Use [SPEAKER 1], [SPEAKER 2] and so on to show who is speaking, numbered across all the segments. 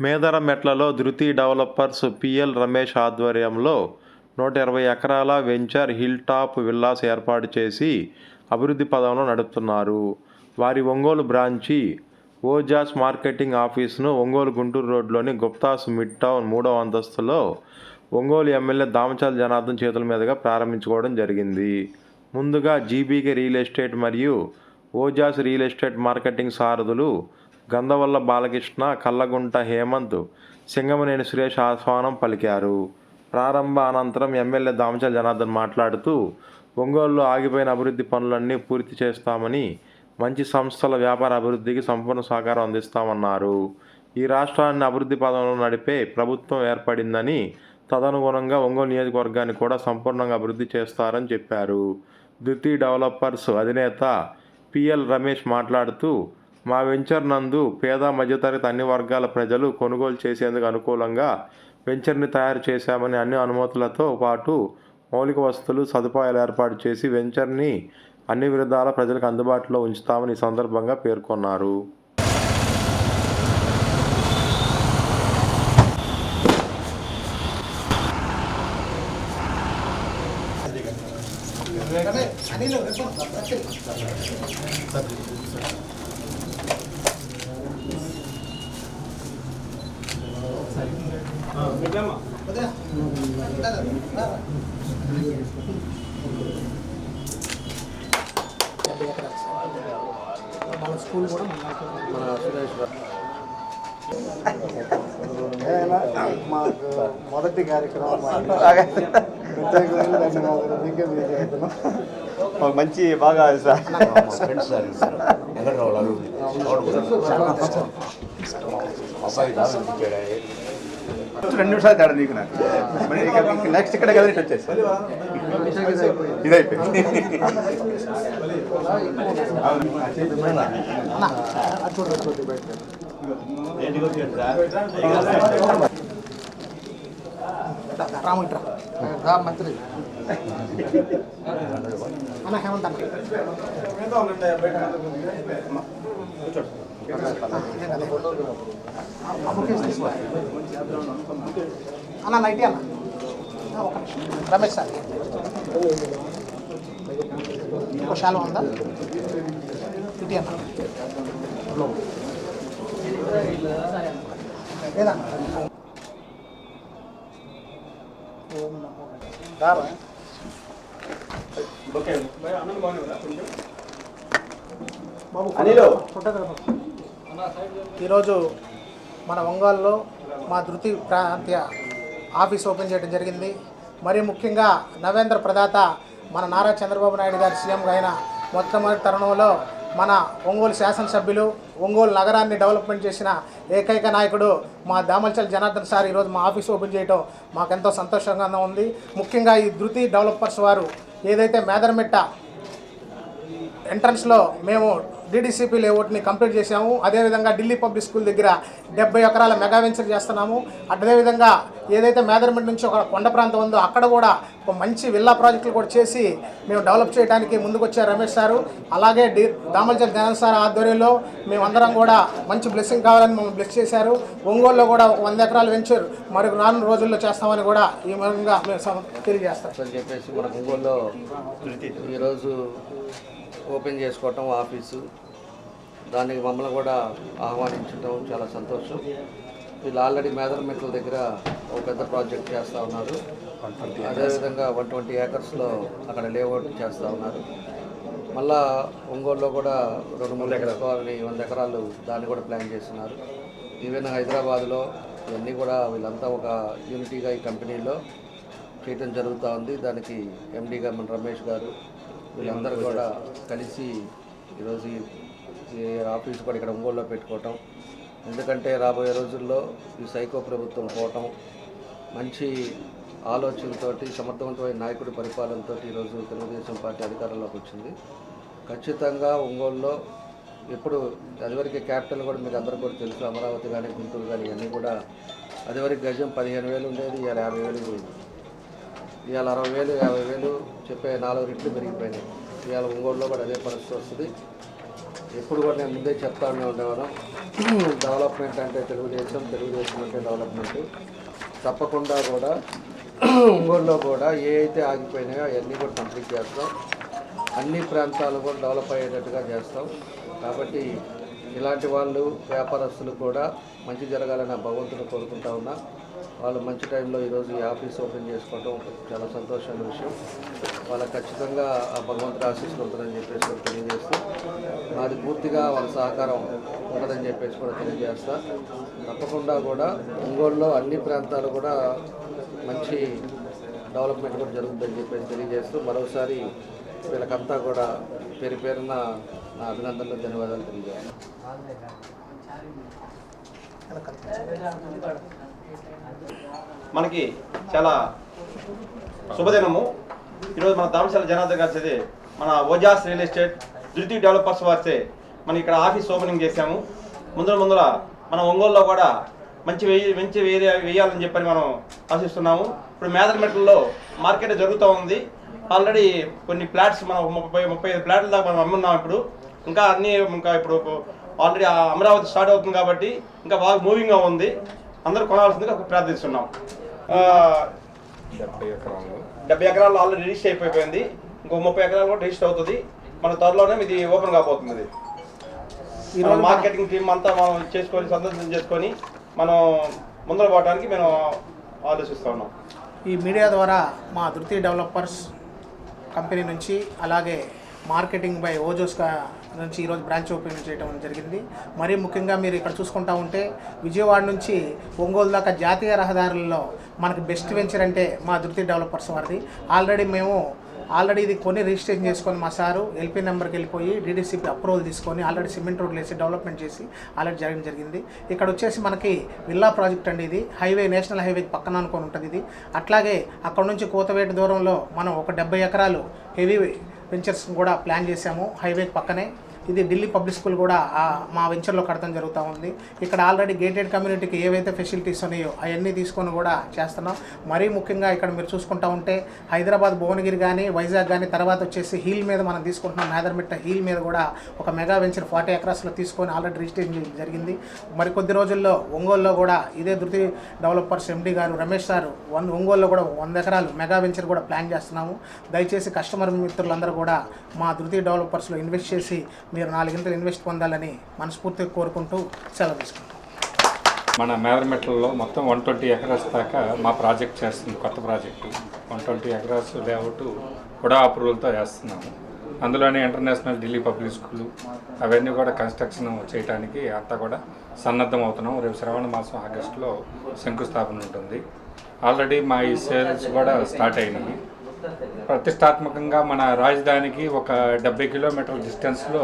[SPEAKER 1] మేదరమెట్లలో ధృతి developers PL Ramesh ఆధ్వర్యంలో నూట ఇరవై ఎకరాల వెంచర్ హిల్ టాప్ విల్లాస్ ఏర్పాటు చేసి అభివృద్ధి పదంలో నడుపుతున్నారు. వారి ఒంగోలు బ్రాంచి ఓజాస్ మార్కెటింగ్ ఆఫీసును ఒంగోలు గుంటూరు రోడ్లోని గుప్తాస్ మిడ్ టౌన్ మూడవ అంతస్తులో ఒంగోలు ఎమ్మెల్యే దామచాల జనార్దన్ చేతుల మీదుగా ప్రారంభించుకోవడం జరిగింది. ముందుగా G B K real estate మరియు ఓజాస్ రియల్ ఎస్టేట్ మార్కెటింగ్ సారథులు గంధవల్ల బాలకృష్ణ కల్లగుంట హేమంత్ సింగమనేని సురేష్ ఆహ్వానం పలికారు. ప్రారంభ అనంతరం ఎమ్మెల్యే దామచల్ జనార్దన్ మాట్లాడుతూ ఒంగోలులో ఆగిపోయిన అభివృద్ధి పనులన్నీ పూర్తి చేస్తామని మంచి సంస్థల వ్యాపార అభివృద్ధికి సంపూర్ణ సహకారం అందిస్తామన్నారు. ఈ రాష్ట్రాన్ని అభివృద్ధి పదంలో నడిపే ప్రభుత్వం ఏర్పడిందని తదనుగుణంగా ఒంగోలు నియోజకవర్గాన్ని కూడా సంపూర్ణంగా అభివృద్ధి చేస్తారని చెప్పారు. ధృతి డెవలపర్స్ అధినేత పిఎల్ రమేష్ మాట్లాడుతూ మా వెంచర్ నందు పేద మధ్యతరగతి అన్ని వర్గాల ప్రజలు కొనుగోలు చేసేందుకు అనుకూలంగా వెంచర్ని తయారు చేశామని అన్ని అనుమతులతో పాటు మౌలిక వసతులు సదుపాయాలు ఏర్పాటు చేసి వెంచర్ని అన్ని విధాల ప్రజలకు అందుబాటులో ఉంచుతామని ఈ సందర్భంగా పేర్కొన్నారు
[SPEAKER 2] మన స్కూల్ కూడా
[SPEAKER 3] మాకు మొదటి కార్యక్రమం మీకే
[SPEAKER 4] మంచి బాగా సార్.
[SPEAKER 5] వెంకట్రావు గారు
[SPEAKER 4] రెండు నిమిషాలు తేడా నీకు నాకు. నెక్స్ట్ ఇక్కడ కదా ఇటు వచ్చేసి ఇది అయిపోయింది
[SPEAKER 3] చూడండి చూడండి బయట
[SPEAKER 2] రాము ఇట్రా. రా మంత్రి. అన్న హేమంత్ అన్న. అన్న నైటీ అన్న ఒక నిమిషం. రమేష్ సార్. ఇంకో శాలం ఉందా? ఇటీ అన్న లేదా? ఓం నమో రారా బాబు
[SPEAKER 4] అనిలు.
[SPEAKER 2] ఈరోజు మన ఒంగోలులో మా ధృతి ప్రాంతీయ ఆఫీస్ ఓపెన్ చేయడం జరిగింది. మరి ముఖ్యంగా నవేంద్ర ప్రదాత మన నారా చంద్రబాబు నాయుడు గారి సీఎంగా అయిన మొట్టమొదటి తరుణంలో మన ఒంగోలు శాసనసభ్యులు ఒంగోలు నగరాన్ని డెవలప్మెంట్ చేసిన ఏకైక నాయకుడు మా దామల్చల్ జనార్దన్ సార్ ఈరోజు మా ఆఫీస్ ఓపెన్ చేయడం మాకెంతో సంతోషంగా ఉంది. ముఖ్యంగా ఈ ధృతి డెవలపర్స్ వారు ఏదైతే మేదరమిట్ట ఎంట్రన్స్లో మేము డీడీసీపీ లేఅవుట్ని కంప్లీట్ చేసాము అదేవిధంగా ఢిల్లీ పబ్లిక్ స్కూల్ దగ్గర డెబ్బై ఎకరాల మెగా వెంచర్ చేస్తున్నాము. అదేవిధంగా ఏదైతే మేదరమిట్ నుంచి ఒక కొండ ప్రాంతం ఉందో అక్కడ కూడా ఒక మంచి విల్లా ప్రాజెక్టులు కూడా చేసి మేము డెవలప్ చేయడానికి ముందుకొచ్చారు రమేష్ సారు. అలాగే డి దామల్చల్ జనరల్ సార్ ఆధ్వర్యంలో మేమందరం కూడా మంచి బ్లెస్సింగ్ కావాలని మమ్మల్ని బ్లెస్ చేశారు. ఒంగోలులో కూడా ఒక వంద ఎకరాల వెంచర్ మరి రాను రోజుల్లో చేస్తామని కూడా ఈ విధంగా మేము తెలియజేస్తాం.
[SPEAKER 6] చెప్పేసి మన ఒంగోలులో ఈరోజు ఓపెన్ చేసుకోవటం ఆఫీసు. దానికి మమ్మల్ని కూడా ఆహ్వానించడం చాలా సంతోషం. వీళ్ళు ఆల్రెడీ మేదరమెట్ల దగ్గర ఒక పెద్ద ప్రాజెక్ట్ చేస్తూ ఉన్నారు. అదేవిధంగా వన్ ట్వంటీ ఏకర్స్లో అక్కడ లేఅవుట్ చేస్తూ ఉన్నారు. మళ్ళా ఒంగోలులో కూడా రెండు మూడు ఎకరాలని వంద ఎకరాలు దాన్ని కూడా ప్లాన్ చేస్తున్నారు. ఈవెన్ హైదరాబాద్లో ఇవన్నీ కూడా వీళ్ళంతా ఒక యూనిటీగా ఈ కంపెనీలో చేయటం జరుగుతూ ఉంది. దానికి ఎండీగా మన రమేష్ గారు వీళ్ళందరూ కూడా కలిసి ఈరోజు ఈ- ఆఫీస్ కూడా ఇక్కడ ఒంగోలులో పెట్టుకోవటం. ఎందుకంటే రాబోయే రోజుల్లో ఈ సైకో ప్రభుత్వం పోవటం మంచి ఆలోచనతో సమర్థవంతమైన నాయకుడి పరిపాలనతో ఈరోజు తెలుగుదేశం పార్టీ అధికారంలోకి వచ్చింది. ఖచ్చితంగా ఒంగోలులో ఇప్పుడు అదివరకు క్యాపిటల్ కూడా మీకు అందరికీ కూడా తెలుసు అమరావతి కానీ గుంటూరు కానీ ఇవన్నీ కూడా అదివరకు గజం పదిహేను వేలు ఉండేది ఇవాళ యాభై వేలు పోయింది ఇవాళ అరవై వేలు యాభై వేలు చెప్పే నాలుగు రెట్లు పెరిగిపోయినాయి. ఇవాళ ఒంగోలులో కూడా అదే పరిస్థితి వస్తుంది. ఎప్పుడు కూడా నేను ముందే చెప్తానే ఉండేవాను డెవలప్మెంట్ అంటే తెలుగుదేశం తెలుగుదేశం అంటే డెవలప్మెంట్. తప్పకుండా కూడా ఒంగోలులో కూడా ఏ అయితే ఆగిపోయినాయో అవన్నీ కూడా కంప్లీట్ చేస్తాం. అన్ని ప్రాంతాలు కూడా డెవలప్ అయ్యేటట్టుగా చేస్తాం. కాబట్టి ఇలాంటి వాళ్ళు వ్యాపారస్తులు కూడా మంచి జరగాలని ఆ భగవంతుని కోరుకుంటా ఉన్నా. వాళ్ళు మంచి టైంలో ఈరోజు ఈ ఆఫీస్ ఓపెన్ చేసుకోవడం చాలా సంతోషమైన విషయం. వాళ్ళకి ఖచ్చితంగా ఆ భగవంతుడు ఆశీస్సులు చెప్పేసి కూడా తెలియజేస్తూ నాది పూర్తిగా వాళ్ళ సహకారం ఉండదని చెప్పేసి కూడా తెలియజేస్తా. తప్పకుండా కూడా ఒంగోలులో అన్ని ప్రాంతాలు కూడా మంచి డెవలప్మెంట్ కూడా జరుగుతుందని చెప్పేసి తెలియజేస్తూ మరోసారి వీళ్ళకంతా కూడా పేరు పేరున నా అభినందనలు ధన్యవాదాలు తెలియజేస్తాను
[SPEAKER 7] మనకి చాలా శుభదినము. ఈరోజు మన ధామశాల జనార్దన్ గారి చదివి మన Ojas real estate Dhruti developers వారిచే మనం ఇక్కడ ఆఫీస్ ఓపెనింగ్ చేశాము. ముందర ముందర మన ఒంగోలులో కూడా మంచి వెయ్యి మంచి వేరే వేయాలని చెప్పని మనం ఆశిస్తున్నాము. ఇప్పుడు మేదరమెట్లలో మార్కెట్ జరుగుతూ ఉంది. ఆల్రెడీ కొన్ని ప్లాట్స్ మనం ముప్పై ముప్పై ఐదు ప్లాట్ల దాకా మనం అమ్మున్నాం ఇప్పుడు. ఇంకా అన్నీ ఇంకా ఇప్పుడు ఆల్రెడీ అమరావతి స్టార్ట్ అవుతుంది కాబట్టి ఇంకా బాగా మూవింగ్గా ఉంది. అందరూ కొనాల్సిందిగా ప్రార్థిస్తున్నాం
[SPEAKER 1] డెబ్బై ఎకరాలు.
[SPEAKER 7] ఆల్రెడీ రిజిస్టర్ అయిపోయింది ఇంకో ముప్పై ఎకరాలు కూడా రిజిస్టర్ అవుతుంది. మన త్వరలోనే ఇది ఓపెన్ కాబోతుంది ఇది
[SPEAKER 2] ఈరోజు
[SPEAKER 7] మార్కెటింగ్ టీం అంతా మనం చేసుకొని సందర్శన చేసుకొని మనం ముందర పోవడానికి మేము ఆలోచిస్తా ఉన్నాం.
[SPEAKER 2] ఈ మీడియా ద్వారా మా ధృతి డెవలపర్స్ కంపెనీ నుంచి అలాగే మార్కెటింగ్ బై ఓజోస్గా నుంచి ఈరోజు బ్రాంచ్ ఓపెన్ చేయడం జరిగింది. మరీ ముఖ్యంగా మీరు ఇక్కడ చూసుకుంటా ఉంటే విజయవాడ నుంచి ఒంగోలు దాకా జాతీయ రహదారుల్లో మనకి బెస్ట్ వెంచర్ అంటే మా ధృతి డెవలపర్స్ వారిది. ఆల్రెడీ మేము ఆల్రెడీ ఇది కొని రిజిస్ట్రేషన్ చేసుకొని మా సారు ఎల్పీ నెంబర్కి వెళ్ళిపోయి డీడీసీపీ అప్రూవల్ తీసుకొని ఆల్రెడీ సిమెంట్ రోడ్లు వేసి డెవలప్మెంట్ చేసి ఆల్రెడీ జరగడం జరిగింది. ఇక్కడ వచ్చేసి మనకి విల్లా ప్రాజెక్ట్ అండి ఇది. హైవే నేషనల్ హైవే పక్కన అనుకొని ఉంటుంది ఇది. అట్లాగే అక్కడ నుంచి కోతవేట దూరంలో మనం ఒక డెబ్బై ఎకరాలు హెవీ వెంచర్స్ కూడా ప్లాన్ చేశాము. హైవే పక్కనే. ఇది ఢిల్లీ పబ్లిక్ స్కూల్ కూడా మా వెంచర్లో కడతాం జరుగుతూ ఉంది. ఇక్కడ ఆల్రెడీ గేటెడ్ కమ్యూనిటీకి ఏవైతే ఫెసిలిటీస్ ఉన్నాయో అవన్నీ తీసుకొని కూడా చేస్తున్నాం. మరీ ముఖ్యంగా ఇక్కడ మీరు చూసుకుంటా ఉంటే హైదరాబాద్ భువనగిరి కానీ వైజాగ్ కానీ తర్వాత వచ్చేసి హీల్ మీద మనం తీసుకుంటున్నాం. మేదర్మిట్ట హీల్ మీద కూడా ఒక మెగా వెంచర్ ఫార్టీ ఎకరాస్లో తీసుకొని ఆల్రెడీ రిజిస్ట్రేషన్ జరిగింది. మరి కొద్ది రోజుల్లో ఒంగోలులో కూడా ఇదే ధృతి డెవలపర్స్ ఎండి గారు రమేష్ సార్ వన్ ఒంగోలులో కూడా వంద ఎకరాలు మెగా వెంచర్ కూడా ప్లాన్ చేస్తున్నాము. దయచేసి కస్టమర్ మిత్రులందరూ కూడా మా ధృతి డెవలపర్స్లో ఇన్వెస్ట్ చేసి మీరు నాలుగింతలు ఇన్వెస్ట్ పొందాలని మనస్ఫూర్తిగా కోరుకుంటూ సెలవు తీసుకుంటాం
[SPEAKER 8] మన మేదరమెట్లలో మొత్తం వన్ ట్వంటీ ఎకరాస్ దాకా మా ప్రాజెక్ట్ చేస్తుంది కొత్త project. One twenty acres layout కూడా అప్రూవల్తో వేస్తున్నాము అందులోనే ఇంటర్నేషనల్ ఢిల్లీ పబ్లిక్ స్కూల్ అవన్నీ కూడా కన్స్ట్రక్షన్ చేయడానికి అంతా కూడా సన్నద్ధం అవుతున్నాం రేపు శ్రావణ మాసం ఆగస్టులో శంకుస్థాపన ఉంటుంది. ఆల్రెడీ మా ఈ సేల్స్ కూడా స్టార్ట్ అయినాయి. ప్రతిష్టాత్మకంగా మన రాజధానికి ఒక డెబ్బై కిలోమీటర్ల డిస్టెన్స్లో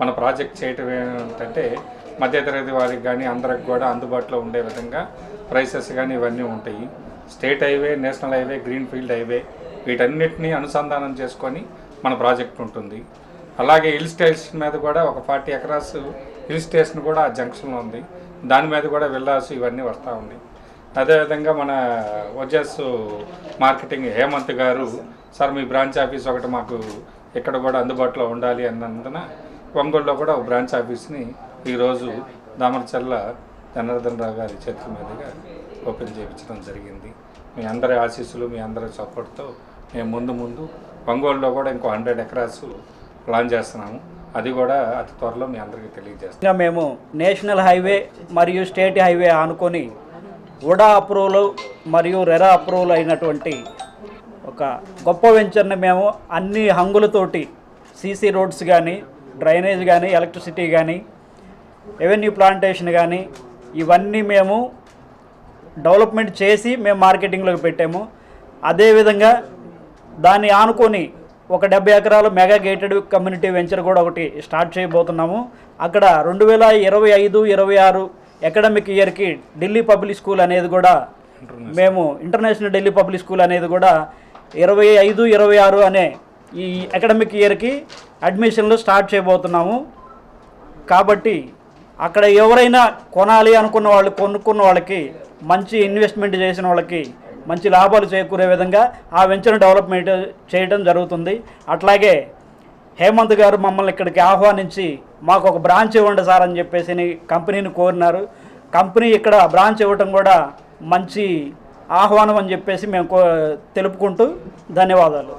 [SPEAKER 8] మన ప్రాజెక్ట్ చేయటం ఏంటంటే మధ్యతరగతి వారికి కానీ అందరికి కూడా అందుబాటులో ఉండే విధంగా ప్రైసెస్ కానీ ఇవన్నీ ఉంటాయి. State highway national highway green field highway వీటన్నిటిని అనుసంధానం చేసుకొని మన ప్రాజెక్ట్ ఉంటుంది. అలాగే హిల్ స్టేషన్ మీద కూడా ఒక ఫార్టీ ఎకరాస్ హిల్ స్టేషన్ కూడా ఆ జంక్షన్లో ఉంది. దాని మీద కూడా వెళ్ళాల్సి ఇవన్నీ వస్తూ ఉన్నాయి అదేవిధంగా మన ఓజస్ మార్కెటింగ్ హేమంత్ గారు సార్ మీ బ్రాంచ్ ఆఫీస్ ఒకటి మాకు ఇక్కడ కూడా అందుబాటులో ఉండాలి అన్నందున ఒంగోలులో కూడా ఒక బ్రాంచ్ ఆఫీస్ని ఈరోజు దామరచల్ల జనార్దన్ రావు గారి చేతుల మీదుగా ఓపెన్ చేయించడం జరిగింది. మీ అందరి ఆశీస్సులు మీ అందరి సపోర్ట్తో మేము ముందు ముందు ఒంగోలులో కూడా ఇంకో హండ్రెడ్ ఎకరాస్ ప్లాన్ చేస్తున్నాము. అది కూడా అతి త్వరలో మీ అందరికీ తెలియజేస్తాం.
[SPEAKER 9] మేము నేషనల్ హైవే మరియు స్టేట్ హైవే ఆనుకొని ఉడా అప్రూవల్ మరియు రెరా అప్రూవల్ అయినటువంటి ఒక గొప్ప వెంచర్ని మేము అన్ని హంగులతోటి సీసీ రోడ్స్ కానీ డ్రైనేజ్ కానీ ఎలక్ట్రిసిటీ కానీ రెవెన్యూ ప్లాంటేషన్ కానీ ఇవన్నీ మేము డెవలప్మెంట్ చేసి మేము మార్కెటింగ్లోకి పెట్టాము. అదేవిధంగా దాన్ని ఆనుకొని ఒక డెబ్బై ఎకరాలు మెగా గేటెడ్ కమ్యూనిటీ వెంచర్ కూడా ఒకటి స్టార్ట్ చేయబోతున్నాము. అక్కడ రెండు వేల ఇరవై ఐదు ఇరవై ఆరు అకాడమిక్ ఇయర్కి ఢిల్లీ పబ్లిక్ స్కూల్ అనేది కూడా మేము ఇంటర్నేషనల్ ఢిల్లీ పబ్లిక్ స్కూల్ అనేది కూడా ఇరవై ఐదు ఇరవై ఆరు అనే ఈ అకాడమిక్ ఇయర్కి అడ్మిషన్లు స్టార్ట్ చేయబోతున్నాము. కాబట్టి అక్కడ ఎవరైనా కొనాలి అనుకున్న వాళ్ళు కొనుక్కున్న వాళ్ళకి మంచి ఇన్వెస్ట్మెంట్ చేసిన వాళ్ళకి మంచి లాభాలు చేకూరే విధంగా ఆ వెంచర్ డెవలప్మెంట్ చేయడం జరుగుతుంది. అట్లాగే హేమంత్ గారు మమ్మల్ని ఇక్కడికి ఆహ్వానించి మాకు ఒక బ్రాంచ్ ఇవ్వండి సార్ అని చెప్పేసి కంపెనీని కోరినారు. కంపెనీ ఇక్కడ బ్రాంచ్ ఇవ్వటం కూడా మంచి ఆహ్వానం అని చెప్పేసి మేము కో తెలుపుకుంటూ ధన్యవాదాలు.